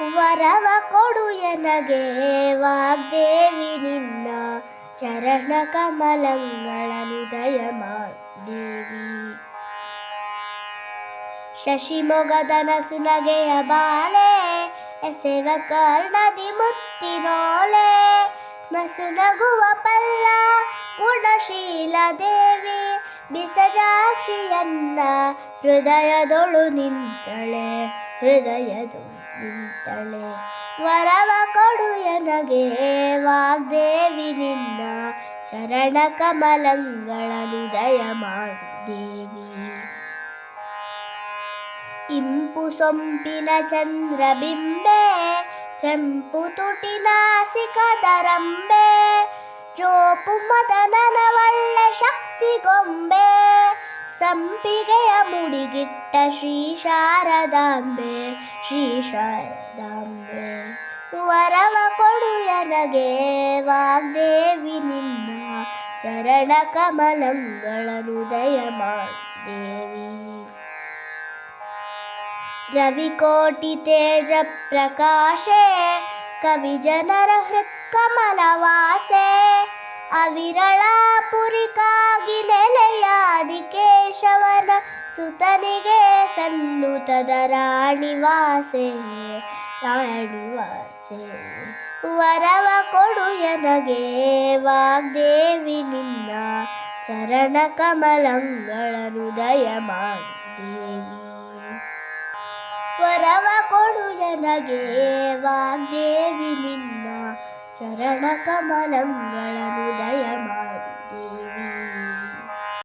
ವರವ ಕೊಡು ಎನಗೆ, ವಾಗ್ದೇವಿ ನಿನ್ನ ಚರಣ ಕಮಲಂಗಳನು ದಯ ದೇವಿ ಶಶಿಮೊಗದನ ಸುನಗೆಯ ಬಾಲೆ, ಎಸೆವ ಕರ್ಣದಿ ಮುತ್ತಿನೋಲೆ ನಸುನಗುವ ಪಲ್ಲ ಗುಣಶೀಲ ದೇವಿ, ಬಿಸಜಾಕ್ಷಿಯನ್ನ ಹೃದಯದೊಳು ನಿಂತಳೆ, ಹೃದಯದೊಳು ನಿಂತಳೆ. ವರವ ಕೊಡು ಎನಗೆ, ವಾಗ್ದೇವಿ ನಿನ್ನ ಚರಣ ಕಮಲಗಳನ್ನು ದಯ ಮಾಡು ದೇವಿ ಇಂಪು ಸೊಂಪಿನ ಚಂದ್ರಬಿಂಬೆ ಕೆಂಪು ತುಟಿನ ಸಿಕದರಂಬೆ ಜೋಪು ಮದನನ ಒಳ್ಳೆ ಶಕ್ತಿಗೊಂಬೆ ಸಂಪಿಗೆಯ ಮುಡಿಗಿಟ್ಟ ಶ್ರೀ ಶಾರದಾಂಬೆ ಶ್ರೀ ಶಾರದಾಂಬೆ. ವರವ ಕೊಡು ವಾಗ್ದೇವಿ ನಿನ್ನ ಚರಣ ಕಮಲಂಗಳ ದಯ ಮಾಡು ದೇವಿ ರವಿಕೋಟಿ ತೇಜ ಪ್ರಕಾಶೆ ಕವಿ ಜನರ ಹೃತ್ಕಮಲವಾಸೆ ಅವಿರಳ ಪುರಿಕಾಗಿ ಸುತನಿಗೆ ಸನ್ನುತದ ರಾಣಿವಾಸೆ ರಾಣಿವಾಸೆ ವರವ ಕೊಡು ಎನಗೆ ವಾಗ್ದೇವಿ ನಿನ್ನ ಚರಣ ಕಮಲಂಗಳನು ದಯ ಮಾಡಿದೇವಿ. ವರವ ಕೊಡು ಎನಗೆ ವಾಗ್ದೇವಿ ನಿನ್ನ ಚರಣ ಕಮಲಂಗಳನು ದಯ ಮಾಡು